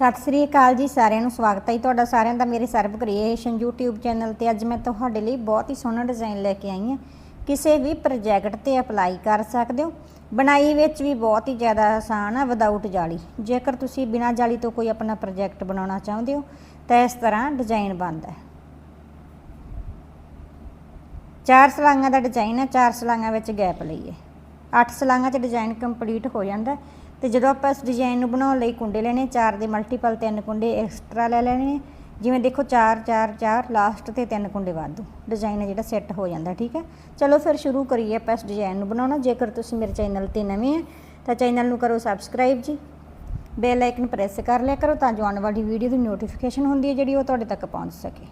ਸਤਿ ਸ੍ਰੀ ਅਕਾਲ ਜੀ ਸਾਰਿਆਂ ਨੂੰ, ਸਵਾਗਤ ਹੈ ਜੀ ਤੁਹਾਡਾ ਸਾਰਿਆਂ ਦਾ ਮੇਰੇ ਸਰਵ ਕ੍ਰੀਏਸ਼ਨ YouTube ਚੈਨਲ ਤੇ। ਅੱਜ ਮੈਂ ਤੁਹਾਡੇ ਲਈ ਬਹੁਤ ਹੀ ਸੋਹਣਾ ਡਿਜ਼ਾਈਨ ਲੈ ਕੇ ਆਈ ਹਾਂ। ਕਿਸੇ ਵੀ ਪ੍ਰੋਜੈਕਟ ਤੇ ਅਪਲਾਈ ਕਰ ਸਕਦੇ ਹੋ। ਬਣਾਈ ਵਿੱਚ ਵੀ ਬਹੁਤ ਹੀ ਜ਼ਿਆਦਾ ਆਸਾਨ ਆ ਵਿਦਆਊਟ ਜਾਲੀ। ਜੇਕਰ ਤੁਸੀਂ ਬਿਨਾਂ ਜਾਲੀ ਤੋਂ ਕੋਈ ਆਪਣਾ ਪ੍ਰੋਜੈਕਟ ਬਣਾਉਣਾ ਚਾਹੁੰਦੇ ਹੋ, ਤਾਂ ਇਸ ਤਰ੍ਹਾਂ ਡਿਜ਼ਾਈਨ ਬਣਦਾ ਹੈ। ਚਾਰ ਸਲਾਈਆਂ ਦਾ ਡਿਜ਼ਾਈਨ ਹੈ, ਚਾਰ ਸਲਾਈਆਂ ਵਿੱਚ ਗੈਪ ਲਈਏ। ਅੱਠ ਸਲਾਈਆਂ 'ਚ ਡਿਜ਼ਾਈਨ ਕੰਪਲੀਟ ਹੋ ਜਾਂਦਾ ਹੈ। ਤੇ ਜਦੋਂ ਆਪਾਂ ਇਸ ਡਿਜ਼ਾਈਨ ਨੂੰ ਬਣਾਉਣ ਲਈ ਕੁੰਡੇ ਲੈਣੇ, ਚਾਰ ਦੇ ਮਲਟੀਪਲ ਤਿੰਨ ਕੁੰਡੇ ਐਕਸਟਰਾ ਲੈ ਲੈਣੇ ਜਿਵੇਂ ਦੇਖੋ 4 4 4 ਲਾਸਟ ਤੇ ਤਿੰਨ ਕੁੰਡੇ ਵਾਧੂ ਡਿਜ਼ਾਈਨ ਹੈ ਜਿਹੜਾ ਸੈੱਟ ਹੋ ਜਾਂਦਾ, ਠੀਕ ਹੈ? ਚਲੋ ਫਿਰ ਸ਼ੁਰੂ ਕਰੀਏ ਆਪਾਂ ਇਸ ਡਿਜ਼ਾਈਨ ਨੂੰ ਬਣਾਉਣਾ, ਜੇਕਰ ਤੁਸੀਂ ਮੇਰੇ ਚੈਨਲ ਤੇ ਨਵੇਂ ਹੈ ਤਾਂ ਚੈਨਲ ਨੂੰ ਕਰੋ ਸਬਸਕ੍ਰਾਈਬ ਜੀ ਬੈਲ ਆਈਕਨ ਪ੍ਰੈਸ ਕਰ ਲਿਆ ਕਰੋ ਤਾਂ ਜੋ ਆਉਣ ਵਾਲੀ ਵੀਡੀਓ ਦੀ ਨੋਟੀਫਿਕੇਸ਼ਨ ਹੁੰਦੀ ਹੈ ਜਿਹੜੀ ਉਹ ਤੁਹਾਡੇ ਤੱਕ ਪਹੁੰਚ ਸਕੇ।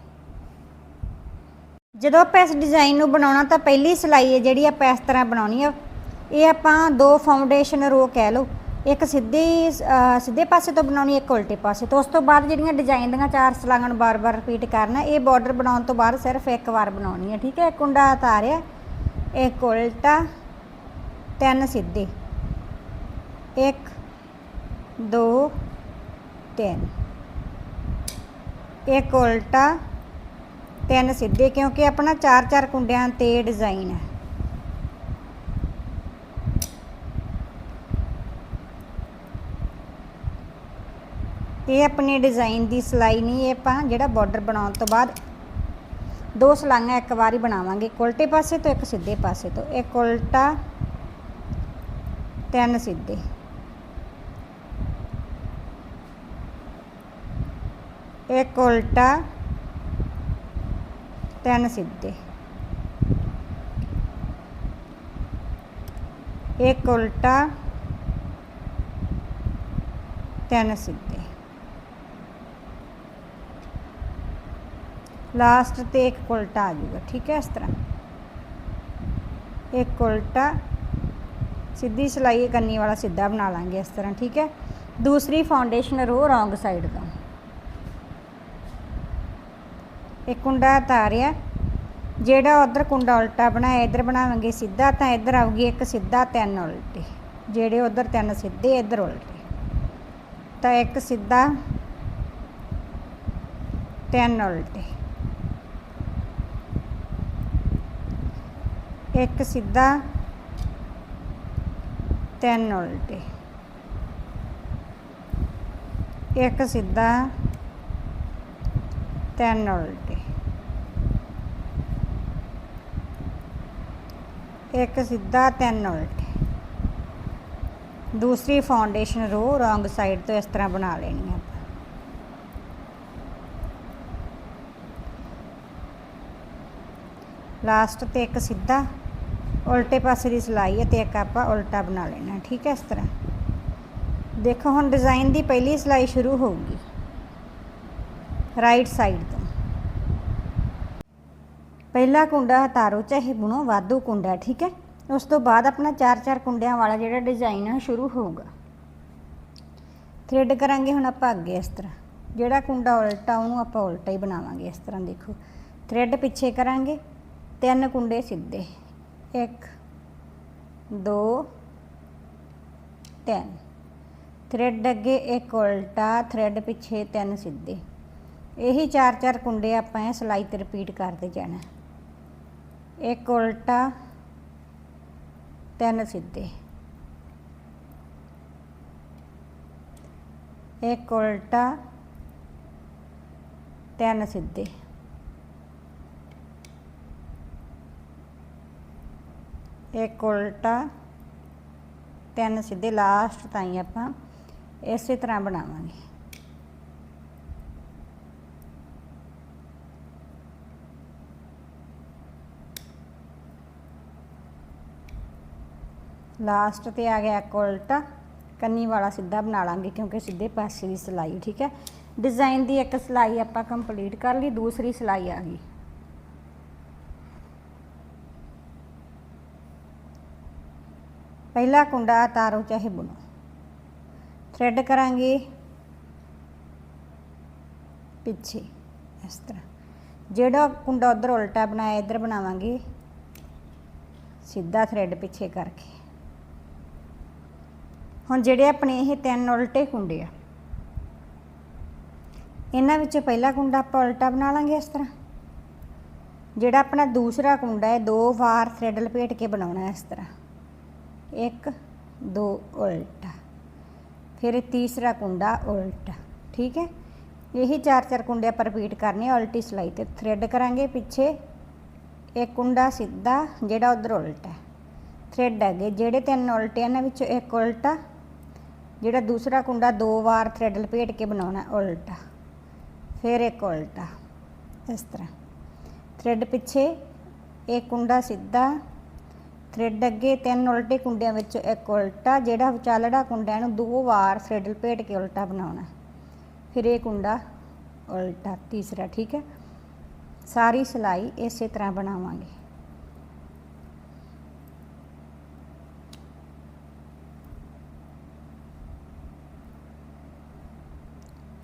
ਜਦੋਂ ਆਪਾਂ ਇਸ ਡਿਜ਼ਾਈਨ ਨੂੰ ਬਣਾਉਣਾ, ਤਾਂ ਪਹਿਲੀ ਸਿਲਾਈ ਹੈ ਜਿਹੜੀ ਆਪਾਂ ਇਸ ਤਰ੍ਹਾਂ ਬਣਾਉਣੀ ਆ, ਇਹ ਆਪਾਂ ਦੋ ਫਾਊਂਡੇਸ਼ਨ ਰੋ ਕਹਿ ਲਓ ਇੱਕ ਸਿੱਧੀ, ਅਹ, ਸਿੱਧੇ ਪਾਸੇ ਤੋਂ ਬਣਾਉਣੀ, ਇੱਕ ਉਲਟੇ ਪਾਸੇ ਤੋਂ। ਉਸ ਤੋਂ ਬਾਅਦ ਜਿਹੜੀਆਂ ਡਿਜ਼ਾਈਨ ਦੀਆਂ ਚਾਰ ਸਲਾਈਆਂ ਨੂੰ ਬਾਰ-ਬਾਰ ਰਿਪੀਟ ਕਰਨਾ, ਇਹ ਬਾਰਡਰ ਬਣਾਉਣ ਤੋਂ ਬਾਅਦ ਸਿਰਫ ਇੱਕ ਵਾਰ ਬਣਾਉਣੀ ਹੈ, ਠੀਕ ਹੈ? ਕੁੰਡਾ ਉਤਾਰਿਆ ਇੱਕ ਉਲਟਾ, ਤਿੰਨ ਸਿੱਧੇ। ਇੱਕ, ਦੋ, ਤਿੰਨ। ਇੱਕ ਉਲਟਾ, ਤਿੰਨ ਸਿੱਧੇ, ਕਿਉਂਕਿ ਆਪਣਾ ਚਾਰ ਚਾਰ ਕੁੰਡਿਆਂ ਤੇ ਡਿਜ਼ਾਈਨ ਹੈ। ਇਹ ਆਪਣੇ ਡਿਜ਼ਾਈਨ ਦੀ ਸਿਲਾਈ ਨਹੀਂ, ਇਹ ਆਪਾਂ ਜਿਹੜਾ ਬਾਰਡਰ ਬਣਾਉਣ ਤੋਂ ਬਾਅਦ ਦੋ ਸਲਾਈਆਂ ਇੱਕ ਵਾਰੀ ਬਣਾਵਾਂਗੇ। ਇੱਕ ਉਲਟੇ ਪਾਸੇ ਤੋਂ, ਇੱਕ ਸਿੱਧੇ ਪਾਸੇ ਤੋਂ। ਇੱਕ ਉਲਟਾ, ਤਿੰਨ ਸਿੱਧੇ। ਇੱਕ ਉਲਟਾ, ਤਿੰਨ ਸਿੱਧੇ। ਇੱਕ ਉਲਟਾ, ਤਿੰਨ ਸਿੱਧੇ। ਲਾਸਟ ਤੇ ਇੱਕ ਉਲਟਾ ਆ ਜਾਊਗਾ, ਠੀਕ ਹੈ ਇਸ ਤਰ੍ਹਾਂ। ਇੱਕ ਉਲਟਾ, ਸਿੱਧੀ ਸਿਲਾਈ ਕੰਨੀ ਵਾਲਾ ਸਿੱਧਾ ਬਣਾ ਲਾਂਗੇ ਇਸ ਤਰ੍ਹਾਂ, ਠੀਕ ਹੈ। ਦੂਸਰੀ ਫਾਊਂਡੇਸ਼ਨ ਰੋ ਰੋਂਗ ਸਾਈਡ ਤੋਂ। ਇਹ ਕੁੰਡਾ ਤਾਰਿਆ ਜਿਹੜਾ ਉਧਰ ਕੁੰਡਾ ਉਲਟਾ ਬਣਾਇਆ, ਇਧਰ ਬਣਾਵਾਂਗੇ ਸਿੱਧਾ, ਤਾਂ ਇਧਰ ਆਊਗੀ ਇੱਕ ਸਿੱਧਾ, ਤਿੰਨ ਉਲਟੇ। ਜਿਹੜੇ ਉਧਰ ਤਿੰਨ ਸਿੱਧੇ, ਇਧਰ ਉਲਟੇ। ਤਾਂ ਇੱਕ ਸਿੱਧਾ, ਤਿੰਨ ਉਲਟੇ। ਇੱਕ ਸਿੱਧਾ, ਤਿੰਨ ਉਲਟੇ। ਇੱਕ ਸਿੱਧਾ, ਤਿੰਨ ਉਲਟੇ। ਇੱਕ ਸਿੱਧਾ, ਤਿੰਨ ਉਲਟੇ। ਦੂਸਰੀ ਫਾਊਂਡੇਸ਼ਨ ਰੋ ਰੋਂਗ ਸਾਈਡ ਤੋਂ ਇਸ ਤਰ੍ਹਾਂ ਬਣਾ ਲੈਣੀ ਆਪਾਂ। ਲਾਸਟ ਤੇ ਇੱਕ ਸਿੱਧਾ। ਉਲਟੇ ਪਾਸੇ ਦੀ ਸਿਲਾਈ ਹੈ ਤੇ ਇੱਕ ਆਪਾਂ ਉਲਟਾ ਬਣਾ ਲੈਣਾ, ਠੀਕ ਹੈ ਇਸ ਤਰ੍ਹਾਂ। ਦੇਖੋ ਹੁਣ ਡਿਜ਼ਾਈਨ ਦੀ ਪਹਿਲੀ ਸਿਲਾਈ ਸ਼ੁਰੂ ਹੋਊਗੀ ਰਾਈਟ ਸਾਈਡ ਤੋਂ। ਪਹਿਲਾ ਕੁੰਡਾ ਹਤਾਰੋ, ਚਾਹੇ ਬੁਣੋ, ਵਾਧੂ ਕੁੰਡਾ, ਠੀਕ ਹੈ। ਉਸ ਤੋਂ ਬਾਅਦ ਆਪਣਾ ਚਾਰ ਚਾਰ ਕੁੰਡਿਆਂ ਵਾਲਾ ਜਿਹੜਾ ਡਿਜ਼ਾਈਨ ਹੈ ਸ਼ੁਰੂ ਹੋਊਗਾ। ਥ੍ਰੈਡ ਕਰਾਂਗੇ ਹੁਣ ਆਪਾਂ ਅੱਗੇ ਇਸ ਤਰ੍ਹਾਂ। ਜਿਹੜਾ ਕੁੰਡਾ ਉਲਟਾ, ਉਹਨੂੰ ਆਪਾਂ ਉਲਟਾ ਹੀ ਬਣਾਵਾਂਗੇ ਇਸ ਤਰ੍ਹਾਂ ਦੇਖੋ। ਥ੍ਰੈਡ ਪਿੱਛੇ ਕਰਾਂਗੇ, ਤਿੰਨ ਕੁੰਡੇ ਸਿੱਧੇ। 1 2 3 ਥ੍ਰੈਡ ਅੱਗੇ ਇੱਕ ਉਲਟਾ, ਥ੍ਰੈਡ ਪਿੱਛੇ ਤਿੰਨ ਸਿੱਧੇ। ਇਹੀ ਚਾਰ ਚਾਰ ਕੁੰਡੇ ਆਪਾਂ ਇਹ ਸਿਲਾਈ ਤੇ ਰਿਪੀਟ ਕਰਦੇ ਜਾਣਾ। ਇੱਕ ਉਲਟਾ, ਤਿੰਨ ਸਿੱਧੇ। ਇੱਕ ਉਲਟਾ, ਤਿੰਨ ਸਿੱਧੇ। ਇੱਕ ਉਲਟਾ, ਤਿੰਨ ਸਿੱਧੇ ਲਾਸਟ ਤਾਈਂ ਆਪਾਂ ਇਸੇ ਤਰ੍ਹਾਂ ਬਣਾਵਾਂਗੇ। ਲਾਸਟ ਤੇ ਆ ਗਿਆ ਇੱਕ ਉਲਟਾ, ਕੰਨੀ ਵਾਲਾ ਸਿੱਧਾ ਬਣਾ ਲਾਂਗੇ ਕਿਉਂਕਿ ਸਿੱਧੇ ਪਾਸੇ ਦੀ ਸਿਲਾਈ, ਠੀਕ ਹੈ? ਡਿਜ਼ਾਈਨ ਦੀ ਇੱਕ ਸਿਲਾਈ ਆਪਾਂ ਕੰਪਲੀਟ ਕਰ ਲਈ, ਦੂਸਰੀ ਸਿਲਾਈ ਆ ਗਈ। ਪਹਿਲਾ ਕੁੰਡਾ ਤਾਰੋ ਚਾਹੇ ਬੁਣੋ। ਥ੍ਰੈਡ ਕਰਾਂਗੇ। ਪਿੱਛੇ, ਇਸ ਤਰ੍ਹਾਂ। ਜਿਹੜਾ ਕੁੰਡਾ ਉਧਰ ਉਲਟਾ ਬਣਾਇਆ, ਇੱਧਰ ਬਣਾਵਾਂਗੇ। ਸਿੱਧਾ ਥ੍ਰੈਡ ਪਿੱਛੇ ਕਰਕੇ। ਹੁਣ ਜਿਹੜੇ ਆਪਣੇ ਇਹ ਤਿੰਨ ਉਲਟੇ ਕੁੰਡੇ ਆ, ਇਹਨਾਂ ਵਿੱਚੋਂ ਪਹਿਲਾ ਕੁੰਡਾ ਆਪਾਂ ਉਲਟਾ ਬਣਾ ਲਾਂਗੇ ਇਸ ਤਰ੍ਹਾਂ। ਜਿਹੜਾ ਆਪਣਾ ਦੂਸਰਾ ਕੁੰਡਾ ਹੈ, ਦੋ ਵਾਰ ਥ੍ਰੈਡ ਲਪੇਟ ਕੇ ਬਣਾਉਣਾ ਇਸ ਤਰ੍ਹਾਂ। ਇੱਕ, ਦੋ, ਉਲਟਾ। ਫਿਰ ਤੀਸਰਾ ਕੁੰਡਾ ਉਲਟਾ। ਠੀਕ ਹੈ? ਇਹੀ ਚਾਰ ਚਾਰ ਕੁੰਡੇ ਆਪਾਂ ਰਿਪੀਟ ਕਰਨੇ ਉਲਟੀ ਸਲਾਈ ਤੇ ਥ੍ਰੈਡ ਕਰਾਂਗੇ। ਪਿੱਛੇ ਇੱਕ ਕੁੰਡਾ ਸਿੱਧਾ, ਜਿਹੜਾ ਉਧਰ ਉਲਟਾ ਥ੍ਰੈਡ ਅੱਗੇ ਜਿਹੜੇ ਤਿੰਨ ਉਲਟੇ ਇਹਨਾਂ ਵਿੱਚੋਂ ਇੱਕ ਉਲਟਾ ਜਿਹੜਾ ਦੂਸਰਾ ਕੁੰਡਾ ਦੋ ਵਾਰ ਥ੍ਰੈਡ ਲਪੇਟ ਕੇ ਬਣਾਉਣਾ, ਉਲਟਾ। ਫਿਰ ਇੱਕ ਉਲਟਾ ਇਸ ਤਰ੍ਹਾਂ। ਥ੍ਰੈਡ ਪਿੱਛੇ ਇੱਕ ਕੁੰਡਾ ਸਿੱਧਾ ਥ੍ਰੈਡ ਅੱਗੇ ਤਿੰਨ ਉਲਟੇ ਕੁੰਡਿਆਂ ਵਿੱਚੋਂ ਇੱਕ ਉਲਟਾ, ਜਿਹੜਾ ਵਿਚਾਲੜਾ ਕੁੰਡਾ ਇਹਨੂੰ ਦੋ ਵਾਰ ਥ੍ਰੈਡ ਲਪੇਟ ਕੇ ਉਲਟਾ ਬਣਾਉਣਾ। ਫਿਰ ਇਹ ਕੁੰਡਾ ਉਲਟਾ, ਤੀਸਰਾ, ਠੀਕ ਹੈ? ਸਾਰੀ ਸਿਲਾਈ ਇਸੇ ਤਰ੍ਹਾਂ ਬਣਾਵਾਂਗੇ।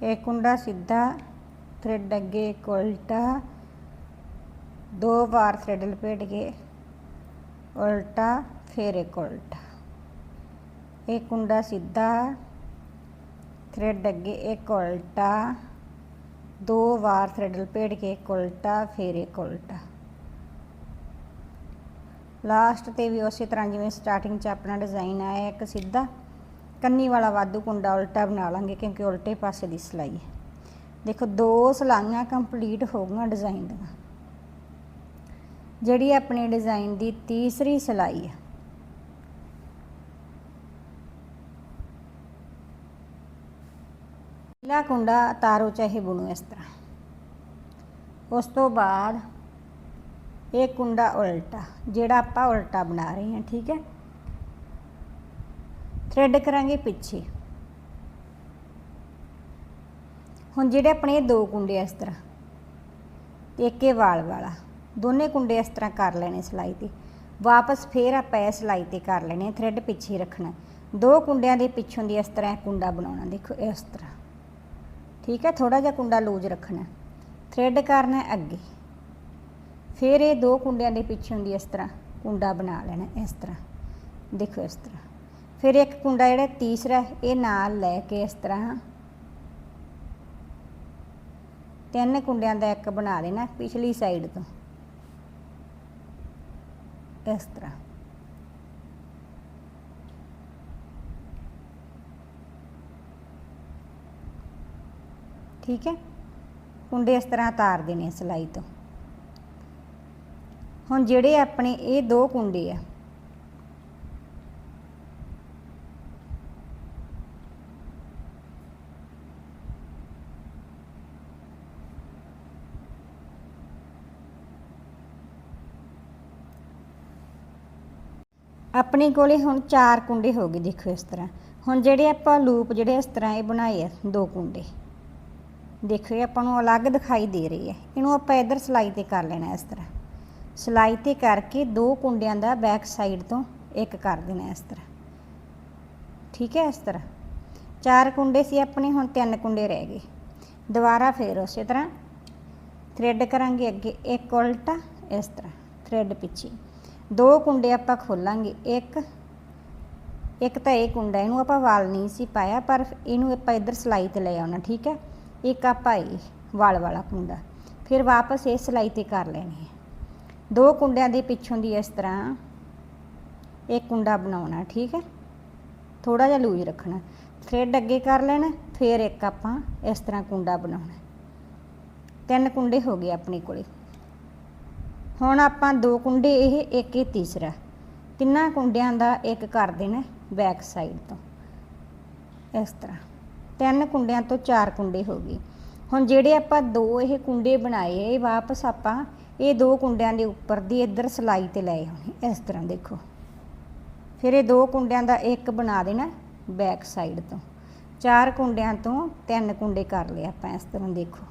ਇਹ ਕੁੰਡਾ ਸਿੱਧਾ ਥ੍ਰੈਡ ਅੱਗੇ ਇੱਕ ਉਲਟਾ, ਦੋ ਵਾਰ ਥ੍ਰੈਡ ਲਪੇਟ ਕੇ ਉਲਟਾ, ਫਿਰ ਇੱਕ ਉਲਟਾ। ਇੱਕ ਕੁੰਡਾ ਸਿੱਧਾ ਥ੍ਰੈਡ ਅੱਗੇ ਇੱਕ ਉਲਟਾ, ਦੋ ਵਾਰ ਥ੍ਰੈਡ ਲਪੇਟ ਕੇ ਇੱਕ ਉਲਟਾ, ਫਿਰ ਇੱਕ ਉਲਟਾ। ਲਾਸਟ ਤੇ ਵੀ ਉਸੇ ਤਰ੍ਹਾਂ ਜਿਵੇਂ ਸਟਾਰਟਿੰਗ 'ਚ ਆਪਣਾ ਡਿਜ਼ਾਈਨ ਆਇਆ, ਇੱਕ ਸਿੱਧਾ, ਕੰਨੀ ਵਾਲਾ ਵਾਧੂ ਕੁੰਡਾ ਉਲਟਾ ਬਣਾ ਲਾਂਗੇ ਕਿਉਂਕਿ ਉਲਟੇ ਪਾਸੇ ਦੀ ਸਿਲਾਈ ਹੈ। ਦੇਖੋ, ਦੋ ਸਲਾਈਆਂ ਕੰਪਲੀਟ ਹੋ ਗਈਆਂ ਡਿਜ਼ਾਈਨ ਦੀਆਂ। ਜਿਹੜੀ ਆਪਣੇ ਡਿਜ਼ਾਈਨ ਦੀ ਤੀਸਰੀ ਸਿਲਾਈ ਹੈ ਪਹਿਲਾ ਕੁੰਡਾ, ਤਾਰੋ ਚਾਹੇ ਬੁਣੋ ਇਸ ਤਰ੍ਹਾਂ। ਉਸ ਤੋਂ ਬਾਅਦ ਇਹ ਕੁੰਡਾ ਉਲਟਾ, ਜਿਹੜਾ ਆਪਾਂ ਉਲਟਾ ਬਣਾ ਰਹੇ ਹਾਂ, ਠੀਕ ਹੈ? ਥ੍ਰੈਡ ਕਰਾਂਗੇ ਪਿੱਛੇ। ਹੁਣ ਜਿਹੜੇ ਆਪਣੇ ਦੋ ਕੁੰਡੇ ਇਸ ਤਰ੍ਹਾਂ, ਇੱਕ ਇਹ ਵਾਲ ਵਾਲਾ ਦੋਨੇ ਕੁੰਡੇ ਇਸ ਤਰ੍ਹਾਂ ਕਰ ਲੈਣੇ ਸਿਲਾਈ ਤੇ। ਵਾਪਸ ਫੇਰ ਆਪਾਂ ਇਹ ਸਿਲਾਈ ਤੇ ਕਰ ਲੈਣੇ ਥ੍ਰੈਡ ਪਿੱਛੇ ਰੱਖਣਾ। ਦੋ ਕੁੰਡਿਆਂ ਦੇ ਪਿੱਛੋਂ ਦੀ ਇਸ ਤਰ੍ਹਾਂ ਕੁੰਡਾ ਬਣਾਉਣਾ, ਦੇਖੋ ਇਸ ਤਰ੍ਹਾਂ। ਠੀਕ ਹੈ ਥੋੜਾ ਜਿਹਾ ਕੁੰਡਾ ਲੂਜ਼ ਰੱਖਣਾ। ਥ੍ਰੈਡ ਕਰਨਾ ਅੱਗੇ। ਫਿਰ ਇਹ ਦੋ ਕੁੰਡਿਆਂ ਦੇ ਪਿੱਛੋਂ ਦੀ ਇਸ ਤਰ੍ਹਾਂ ਕੁੰਡਾ ਬਣਾ ਲੈਣਾ, ਇਸ ਤਰ੍ਹਾਂ। ਦੇਖੋ ਇਸ ਤਰ੍ਹਾਂ। ਫਿਰ ਇੱਕ ਕੁੰਡਾ ਜਿਹੜਾ ਤੀਸਰਾ, ਇਹ ਨਾਲ ਲੈ ਕੇ ਇਸ ਤਰ੍ਹਾਂ। ਤਿੰਨ ਕੁੰਡਿਆਂ ਦਾ ਇੱਕ ਬਣਾ ਲੈਣਾ ਪਿਛਲੀ ਸਾਈਡ ਤੋਂ। ਇਸ ਤਰ੍ਹਾਂ ਠੀਕ ਹੈ? ਕੁੰਡੇ ਇਸ ਤਰ੍ਹਾਂ ਤਾਰ ਦੇਣੇ ਸਿਲਾਈ ਤੋਂ। ਹੁਣ ਜਿਹੜੇ ਆਪਣੇ ਇਹ ਦੋ ਕੁੰਡੇ ਆ ਆਪਣੇ ਕੋਲੇ ਹੁਣ ਚਾਰ ਕੁੰਡੇ ਹੋ ਗਏ, ਦੇਖੋ ਇਸ ਤਰ੍ਹਾਂ। ਹੁਣ ਜਿਹੜੇ ਆਪਾਂ ਲੂਪ ਜਿਹੜੇ ਇਸ ਤਰ੍ਹਾਂ ਇਹ ਬਣਾਏ ਆ, ਦੋ ਕੁੰਡੇ। ਦੇਖੋ ਇਹ ਆਪਾਂ ਨੂੰ ਅਲੱਗ ਦਿਖਾਈ ਦੇ ਰਹੀ ਹੈ ਇਹਨੂੰ ਆਪਾਂ ਇਧਰ ਸਲਾਈ ਤੇ ਕਰ ਲੈਣਾ ਇਸ ਤਰ੍ਹਾਂ। ਸਲਾਈ ਤੇ ਕਰਕੇ ਦੋ ਕੁੰਡਿਆਂ ਦਾ ਬੈਕ ਸਾਈਡ ਤੋਂ ਇੱਕ ਕਰ ਦੇਣਾ ਇਸ ਤਰ੍ਹਾਂ। ਠੀਕ ਹੈ ਇਸ ਤਰ੍ਹਾਂ। ਚਾਰ ਕੁੰਡੇ ਸੀ ਆਪਣੇ, ਹੁਣ ਤਿੰਨ ਕੁੰਡੇ ਰਹਿ ਗਏ। ਦੁਬਾਰਾ ਫੇਰ ਉਸੇ ਤਰ੍ਹਾਂ ਥ੍ਰੈਡ ਕਰਾਂਗੇ ਅੱਗੇ। ਇੱਕ ਉਲਟਾ, ਇਸ ਤਰ੍ਹਾਂ। ਥ੍ਰੈਡ ਪਿੱਛੇ। ਦੋ ਕੁੰਡੇ ਆਪਾਂ ਖੋਲਾਂਗੇ, ਇੱਕ ਇੱਕ ਤਾਂ ਇਹ ਕੁੰਡਾ ਇਹਨੂੰ ਆਪਾਂ ਵਾਲ ਨਹੀਂ ਸੀ ਪਾਇਆ, ਪਰ ਇਹਨੂੰ ਆਪਾਂ ਇੱਧਰ ਸਲਾਈ ਤੇ ਲੈ ਆਉਣਾ, ਠੀਕ ਹੈ? ਇੱਕ ਆਪਾਂ ਇਹ ਵਾਲ ਵਾਲਾ ਕੁੰਡਾ, ਫਿਰ ਵਾਪਸ ਇਹ ਸਲਾਈ ਤੇ ਕਰ ਲੈਣੀ ਹੈ। ਦੋ ਕੁੰਡਿਆਂ ਦੇ ਪਿੱਛੋਂ ਦੀ ਇਸ ਤਰ੍ਹਾਂ ਇੱਕ ਕੁੰਡਾ ਬਣਾਉਣਾ, ਠੀਕ ਹੈ? ਥੋੜਾ ਜਿਹਾ ਲੂਜ਼ ਰੱਖਣਾ ਥ੍ਰੈਡ ਅੱਗੇ ਕਰ ਲੈਣਾ, ਫਿਰ ਇੱਕ ਆਪਾਂ ਇਸ ਤਰ੍ਹਾਂ ਕੁੰਡਾ ਬਣਾਉਣਾ। ਤਿੰਨ ਕੁੰਡੇ ਹੋ ਗਏ ਆਪਣੇ ਕੋਲੇ। ਹੁਣ ਆਪਾਂ ਦੋ ਕੁੰਡੇ ਇਹ ਇੱਕ ਇਹ ਤੀਸਰਾ। ਤਿੰਨਾਂ ਕੁੰਡਿਆਂ ਦਾ ਇੱਕ ਕਰ ਦੇਣਾ ਬੈਕ ਸਾਈਡ ਤੋਂ। ਇਸ ਤਰ੍ਹਾਂ। ਤਿੰਨ ਕੁੰਡਿਆਂ ਤੋਂ ਚਾਰ ਕੁੰਡੇ ਹੋ ਗਏ। ਹੁਣ ਜਿਹੜੇ ਆਪਾਂ ਦੋ ਇਹ ਕੁੰਡੇ ਬਣਾਏ, ਇਹ ਵਾਪਸ ਆਪਾਂ ਇਹ ਦੋ ਕੁੰਡਿਆਂ ਦੇ ਉੱਪਰ ਦੀ ਇੱਧਰ ਸਲਾਈ ਤੇ ਲਏ ਹੋਣੇ। ਇਸ ਤਰ੍ਹਾਂ ਦੇਖੋ। ਫਿਰ ਇਹ ਦੋ ਕੁੰਡਿਆਂ ਦਾ ਇੱਕ ਬਣਾ ਦੇਣਾ ਬੈਕ ਸਾਈਡ ਤੋਂ। ਚਾਰ ਕੁੰਡਿਆਂ ਤੋਂ ਤਿੰਨ ਕੁੰਡੇ ਕਰ ਲਏ ਆਪਾਂ। ਇਸ ਤਰ੍ਹਾਂ ਦੇਖੋ।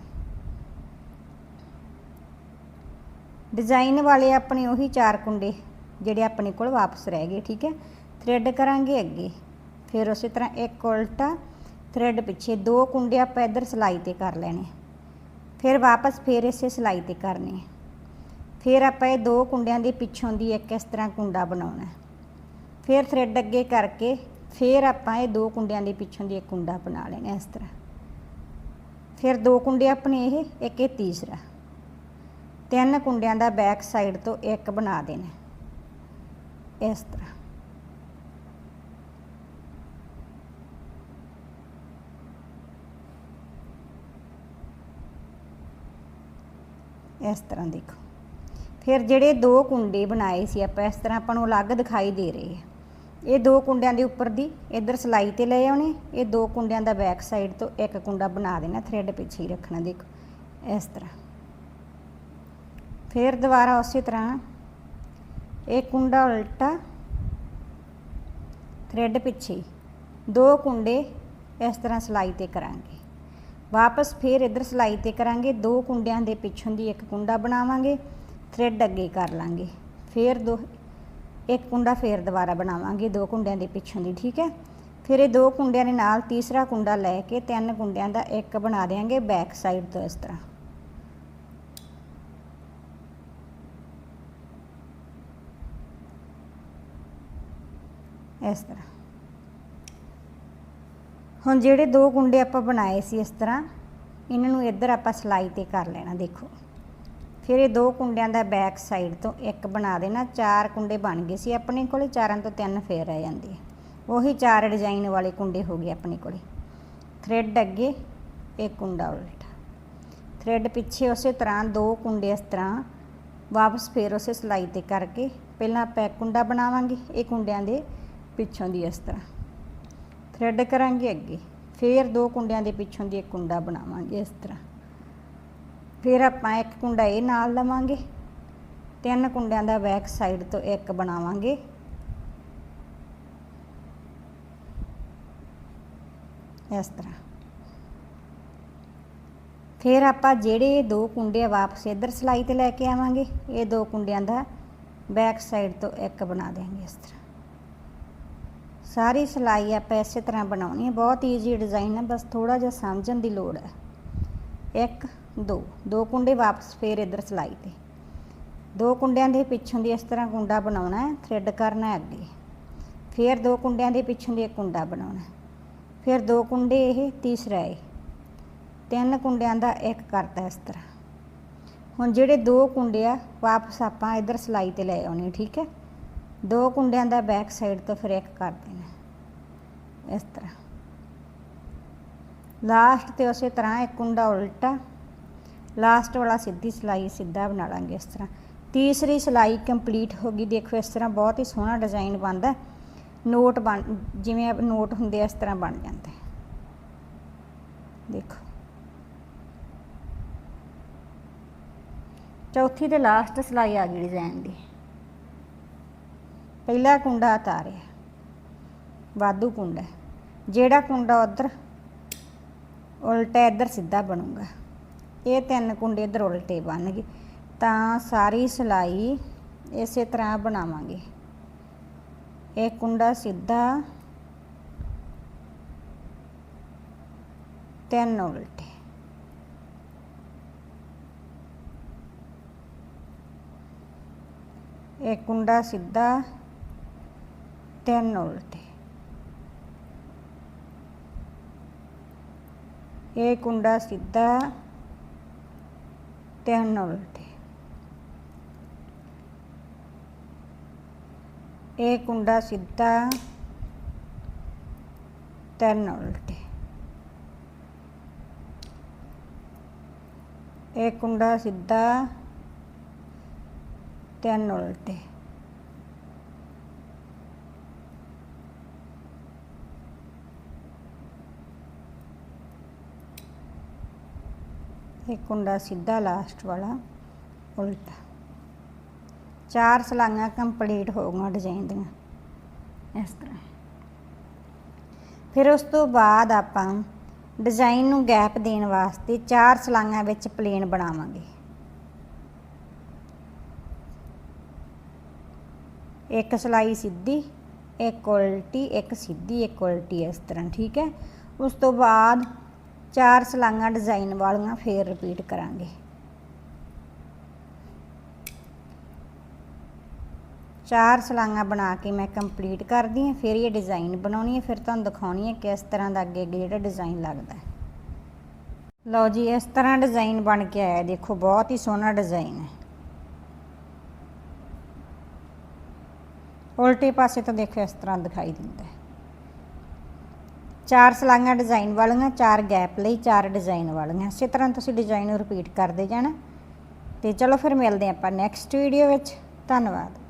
ਡਿਜ਼ਾਈਨ ਵਾਲੇ ਆਪਣੇ ਉਹੀ ਚਾਰ ਕੁੰਡੇ ਜਿਹੜੇ ਆਪਣੇ ਕੋਲ ਵਾਪਸ ਰਹਿ ਗਏ, ਠੀਕ ਹੈ? ਥ੍ਰੈਡ ਕਰਾਂਗੇ ਅੱਗੇ। ਫਿਰ ਉਸੇ ਤਰ੍ਹਾਂ ਇੱਕ ਉਲਟਾ ਥ੍ਰੈਡ ਪਿੱਛੇ ਦੋ ਕੁੰਡੇ ਆਪਾਂ ਇੱਧਰ ਸਲਾਈ ਤੇ ਕਰ ਲੈਣੇ। ਫਿਰ ਵਾਪਸ ਫਿਰ ਇਸੇ ਸਲਾਈ ਤੇ ਕਰਨੇ। ਫਿਰ ਆਪਾਂ ਇਹ ਦੋ ਕੁੰਡਿਆਂ ਦੇ ਪਿੱਛੋਂ ਦੀ ਇੱਕ ਇਸ ਤਰ੍ਹਾਂ ਕੁੰਡਾ ਬਣਾਉਣਾ। ਫਿਰ ਥ੍ਰੈਡ ਅੱਗੇ ਕਰਕੇ ਫਿਰ ਆਪਾਂ ਇਹ ਦੋ ਕੁੰਡਿਆਂ ਦੇ ਪਿੱਛੋਂ ਦੀ ਇੱਕ ਕੁੰਡਾ ਬਣਾ ਲੈਣਾ ਇਸ ਤਰ੍ਹਾਂ। ਫਿਰ ਦੋ ਕੁੰਡੇ ਆਪਣੇ ਇਹ, ਇੱਕ ਇਹ ਤੀਸਰਾ। ਤਿੰਨ ਕੁੰਡਿਆਂ ਦਾ ਬੈਕ ਸਾਈਡ ਤੋਂ ਇੱਕ ਬਣਾ ਦੇਣਾ। ਇਸ ਤਰ੍ਹਾਂ। ਇਸ ਤਰ੍ਹਾਂ ਦੇਖੋ। ਫਿਰ ਜਿਹੜੇ ਦੋ ਕੁੰਡੇ ਬਣਾਏ ਸੀ ਆਪਾਂ, ਇਸ ਤਰ੍ਹਾਂ ਆਪਾਂ ਨੂੰ ਅਲੱਗ ਦਿਖਾਈ ਦੇ ਰਹੇ ਆ। ਇਹ ਦੋ ਕੁੰਡਿਆਂ ਦੇ ਉੱਪਰ ਦੀ, ਇਧਰ ਸਲਾਈ ਤੇ ਲੈ ਆਉਣੇ, ਇਹ ਦੋ ਕੁੰਡਿਆਂ ਦਾ ਬੈਕ ਸਾਈਡ ਤੋਂ ਇੱਕ ਕੁੰਡਾ ਬਣਾ ਦੇਣਾ ਥ੍ਰੈਡ ਪਿੱਛੇ ਹੀ ਰੱਖਣਾ, ਦੇਖੋ। ਇਸ ਤਰ੍ਹਾਂ। ਫਿਰ ਦੁਬਾਰਾ ਉਸੇ ਤਰ੍ਹਾਂ ਇਹ ਕੁੰਡਾ ਉਲਟਾ ਥ੍ਰੈਡ ਪਿੱਛੇ। ਦੋ ਕੁੰਡੇ ਇਸ ਤਰ੍ਹਾਂ ਸਲਾਈ ਤੇ ਕਰਾਂਗੇ। ਵਾਪਸ ਫਿਰ ਇਧਰ ਸਲਾਈ ਤੇ ਕਰਾਂਗੇ। ਦੋ ਕੁੰਡਿਆਂ ਦੇ ਪਿੱਛੋਂ ਦੀ ਇੱਕ ਕੁੰਡਾ ਬਣਾਵਾਂਗੇ ਥ੍ਰੈਡ ਅੱਗੇ ਕਰ ਲਾਂਗੇ। ਫਿਰ ਦੋ, ਇੱਕ ਕੁੰਡਾ ਫੇਰ ਦੁਬਾਰਾ ਬਣਾਵਾਂਗੇ, ਦੋ ਕੁੰਡਿਆਂ ਦੇ ਪਿੱਛੋਂ ਦੀ, ਠੀਕ ਹੈ? ਫਿਰ ਇਹ ਦੋ ਕੁੰਡਿਆਂ ਦੇ ਨਾਲ ਤੀਸਰਾ ਕੁੰਡਾ ਲੈ ਕੇ ਤਿੰਨ ਕੁੰਡਿਆਂ ਦਾ ਇੱਕ ਬਣਾ ਦੇਾਂਗੇ ਬੈਕ ਸਾਈਡ ਤੋਂ ਇਸ ਤਰ੍ਹਾਂ। ਇਸ ਤਰ੍ਹਾਂ। ਹੁਣ ਜਿਹੜੇ ਦੋ ਕੁੰਡੇ ਆਪਾਂ ਬਣਾਏ ਸੀ ਇਸ ਤਰ੍ਹਾਂ, ਇਹਨਾਂ ਨੂੰ ਇੱਧਰ ਆਪਾਂ ਸਲਾਈ ਤੇ ਕਰ ਲੈਣਾ, ਦੇਖੋ। ਫਿਰ ਇਹ ਦੋ ਕੁੰਡਿਆਂ ਦਾ ਬੈਕ ਸਾਈਡ ਤੋਂ ਇੱਕ ਬਣਾ ਦੇਣਾ, ਚਾਰ ਕੁੰਡੇ ਬਣ ਗਏ ਸੀ ਆਪਣੇ ਕੋਲੇ, ਚਾਰਾਂ ਤੋਂ ਤਿੰਨ ਫੇਰ ਰਹਿ ਜਾਂਦੇ ਉਹੀ ਚਾਰ ਡਿਜ਼ਾਈਨ ਵਾਲੇ ਕੁੰਡੇ ਹੋ ਗਏ ਆਪਣੇ ਕੋਲੇ। ਥ੍ਰੈਡ ਅੱਗੇ ਇੱਕ ਕੁੰਡਾ ਉਲਟਾ। ਥ੍ਰੈਡ ਪਿੱਛੇ ਉਸੇ ਤਰ੍ਹਾਂ, ਦੋ ਕੁੰਡੇ ਇਸ ਤਰ੍ਹਾਂ, ਵਾਪਸ ਫੇਰ ਉਸੇ ਸਲਾਈ ਤੇ ਕਰਕੇ, ਪਹਿਲਾਂ ਆਪਾਂ ਇੱਕ ਕੁੰਡਾ ਬਣਾਵਾਂਗੇ, ਇਹ ਕੁੰਡਿਆਂ ਦੇ ਪਿੱਛੋਂ ਦੀ ਇਸ ਤਰ੍ਹਾਂ। ਥਰੈਡ ਕਰਾਂਗੇ ਅੱਗੇ। ਫੇਰ ਦੋ ਕੁੰਡਿਆਂ ਦੇ ਪਿੱਛੋਂ ਦੀ ਇੱਕ ਕੁੰਡਾ ਬਣਾਵਾਂਗੇ ਇਸ ਤਰ੍ਹਾਂ। ਫਿਰ ਆਪਾਂ ਇੱਕ ਕੁੰਡਾ ਇਹ ਨਾਲ ਲਵਾਂਗੇ। ਤਿੰਨ ਕੁੰਡਿਆਂ ਦਾ ਬੈਕ ਸਾਈਡ ਤੋਂ ਇੱਕ ਬਣਾਵਾਂਗੇ। ਇਸ ਤਰ੍ਹਾਂ। ਫਿਰ ਆਪਾਂ ਜਿਹੜੇ ਦੋ ਕੁੰਡੇ ਆ ਵਾਪਸ ਇੱਧਰ ਸਲਾਈ ਤੇ ਲੈ ਕੇ ਆਵਾਂਗੇ। ਇਹ ਦੋ ਕੁੰਡਿਆਂ ਦਾ ਬੈਕ ਸਾਈਡ ਤੋਂ ਇੱਕ ਬਣਾ ਦੇਵਾਂਗੇ ਇਸ ਤਰ੍ਹਾਂ। ਸਾਰੀ ਸਿਲਾਈ ਆਪਾਂ ਇਸੇ ਤਰ੍ਹਾਂ ਬਣਾਉਣੀ ਹੈ। ਬਹੁਤ ਈਜ਼ੀ ਡਿਜ਼ਾਈਨ ਹੈ, ਬਸ ਥੋੜਾ ਜਿਹਾ ਸਮਝਣ ਦੀ ਲੋੜ ਹੈ। ਇੱਕ, ਦੋ ਦੋ ਕੁੰਡੇ ਵਾਪਸ ਫੇਰ ਇੱਧਰ ਸਿਲਾਈ ਤੇ। ਦੋ ਕੁੰਡਿਆਂ ਦੇ ਪਿੱਛੋਂ ਦੀ ਇਸ ਤਰ੍ਹਾਂ ਕੁੰਡਾ ਬਣਾਉਣਾ ਹੈ ਥ੍ਰੈਡ ਕਰਨਾ ਹੈ ਅੱਗੇ। ਫਿਰ ਦੋ ਕੁੰਡਿਆਂ ਦੇ ਪਿੱਛੋਂ ਦੀ ਇੱਕ ਕੁੰਡਾ ਬਣਾਉਣਾ ਫਿਰ ਦੋ ਕੁੰਡੇ ਇਹ ਤੀਸਰਾ ਹੈ। ਤਿੰਨ ਕੁੰਡਿਆਂ ਦਾ ਇੱਕ ਕਰਤਾ ਇਸ ਤਰ੍ਹਾਂ। ਹੁਣ ਜਿਹੜੇ ਦੋ ਕੁੰਡੇ ਆ, ਵਾਪਸ ਆਪਾਂ ਇੱਧਰ ਸਿਲਾਈ ਤੇ ਲੈ ਆਉਣੇ, ਠੀਕ ਹੈ? ਦੋ ਕੁੰਡਿਆਂ ਦਾ ਬੈਕ ਸਾਈਡ ਤੋਂ ਫਿਰ ਇੱਕ ਕਰ ਦੇਣਾ। ਇਸ ਤਰ੍ਹਾਂ। ਲਾਸਟ ਤੇ ਉਸੇ ਤਰ੍ਹਾਂ ਇੱਕ ਕੁੰਡਾ ਉਲਟਾ। ਲਾਸਟ ਵਾਲਾ ਸਿੱਧੀ ਸਲਾਈ ਸਿੱਧਾ ਬਣਾ ਲਾਂਗੇ ਇਸ ਤਰ੍ਹਾਂ। ਤੀਸਰੀ ਸਲਾਈ ਕੰਪਲੀਟ ਹੋ ਗਈ। ਦੇਖੋ ਇਸ ਤਰ੍ਹਾਂ ਬਹੁਤ ਹੀ ਸੋਹਣਾ ਡਿਜ਼ਾਈਨ ਬਣਦਾ। ਨੋਟ ਬਣ, ਜਿਵੇਂ ਨੋਟ ਹੁੰਦੇ ਆ ਇਸ ਤਰ੍ਹਾਂ ਬਣ ਜਾਂਦੇ। ਦੇਖੋ। ਚੌਥੀ ਤੇ ਲਾਸਟ ਸਲਾਈ ਆ ਗਈ ਡਿਜ਼ਾਈਨ ਦੀ। ਪਹਿਲਾ ਕੁੰਡਾ ਤਾਰਿਆ, ਵਾਧੂ ਕੁੰਡਾ ਹੈ। ਜਿਹੜਾ ਕੁੰਡਾ ਉਧਰ, ਉਲਟਾ ਇੱਧਰ ਸਿੱਧਾ ਬਣੂਗਾ। ਇਹ ਤਿੰਨ ਕੁੰਡੇ ਇੱਧਰ ਉਲਟੇ ਬਣ ਗਏ ਤਾਂ ਸਾਰੀ ਸਲਾਈ ਇਸੇ ਤਰ੍ਹਾਂ ਬਣਾਵਾਂਗੇ। ਇਹ ਕੁੰਡਾ ਸਿੱਧਾ ਤਿੰਨ ਉਲਟੇ। ਇਹ ਕੁੰਡਾ ਸਿੱਧਾ ਤਿੰਨ ਉਲਟੇ ਇਹ ਕੁੰਡਾ ਸਿੱਧਾ ਤਿੰਨ ਉਲਟੇ ਇਹ ਕੁੰਡਾ ਸਿੱਧਾ ਤਿੰਨ ਉਲਟੇ ਇਹ ਕੁੰਡਾ ਸਿੱਧਾ ਤਿੰਨ ਉਲਟੇ ਇੱਕ ਕੁੰਡਾ ਸਿੱਧਾ ਲਾਸਟ ਵਾਲਾ, ਉਲਟਾ। ਚਾਰ ਸਲਾਈਆਂ ਕੰਪਲੀਟ ਹੋ ਗਈਆਂ ਡਿਜ਼ਾਈਨ ਦੀਆਂ, ਇਸ ਤਰ੍ਹਾਂ। ਫਿਰ ਉਸ ਤੋਂ ਬਾਅਦ ਆਪਾਂ ਡਿਜ਼ਾਈਨ ਨੂੰ ਗੈਪ ਦੇਣ ਵਾਸਤੇ ਚਾਰ ਸਲਾਈਆਂ ਵਿੱਚ ਪਲੇਨ ਬਣਾਵਾਂਗੇ। ਇੱਕ ਸਲਾਈ ਸਿੱਧੀ, ਇੱਕ ਉਲਟੀ, ਇੱਕ ਸਿੱਧੀ, ਇੱਕ ਉਲਟੀ, ਇਸ ਤਰ੍ਹਾਂ, ਠੀਕ ਹੈ? ਉਸ ਤੋਂ ਬਾਅਦ ਚਾਰ ਸਲਾਈਆਂ ਡਿਜ਼ਾਈਨ ਵਾਲੀਆਂ ਫੇਰ ਰਿਪੀਟ ਕਰਾਂਗੇ। ਚਾਰ ਸਲਾਈਆਂ ਬਣਾ ਕੇ ਮੈਂ ਕੰਪਲੀਟ ਕਰਦੀ ਹਾਂ, ਫਿਰ ਇਹ ਡਿਜ਼ਾਈਨ ਬਣਾਉਣੀ ਹੈ, ਫਿਰ ਤੁਹਾਨੂੰ ਦਿਖਾਉਣੀ ਹੈ ਕਿਸ ਤਰ੍ਹਾਂ ਦਾ ਅੱਗੇ ਅੱਗੇ ਜਿਹੜਾ ਡਿਜ਼ਾਈਨ ਲੱਗਦਾ ਹੈ। ਲਓ ਜੀ, ਇਸ ਤਰ੍ਹਾਂ ਡਿਜ਼ਾਈਨ ਬਣ ਕੇ ਆਇਆ, ਦੇਖੋ ਬਹੁਤ ਹੀ ਸੋਹਣਾ ਡਿਜ਼ਾਈਨ ਹੈ। ਉਲਟੇ ਪਾਸੇ ਤੋਂ ਦੇਖੋ ਇਸ ਤਰ੍ਹਾਂ ਦਿਖਾਈ ਦਿੰਦਾ ਹੈ। ਚਾਰ ਸਲਾਈਆਂ ਡਿਜ਼ਾਈਨ ਵਾਲੀਆਂ, ਚਾਰ ਗੈਪ ਲਈ ਚਾਰ ਡਿਜ਼ਾਈਨ ਵਾਲੀਆਂ। ਇਸੇ ਤਰ੍ਹਾਂ ਤੁਸੀਂ ਡਿਜ਼ਾਈਨ ਨੂੰ ਰਿਪੀਟ ਕਰਦੇ ਜਾਣਾ। ਤੇ ਚਲੋ ਫਿਰ ਮਿਲਦੇ ਆਪਾਂ ਨੈਕਸਟ ਵੀਡੀਓ ਵਿੱਚ। ਧੰਨਵਾਦ।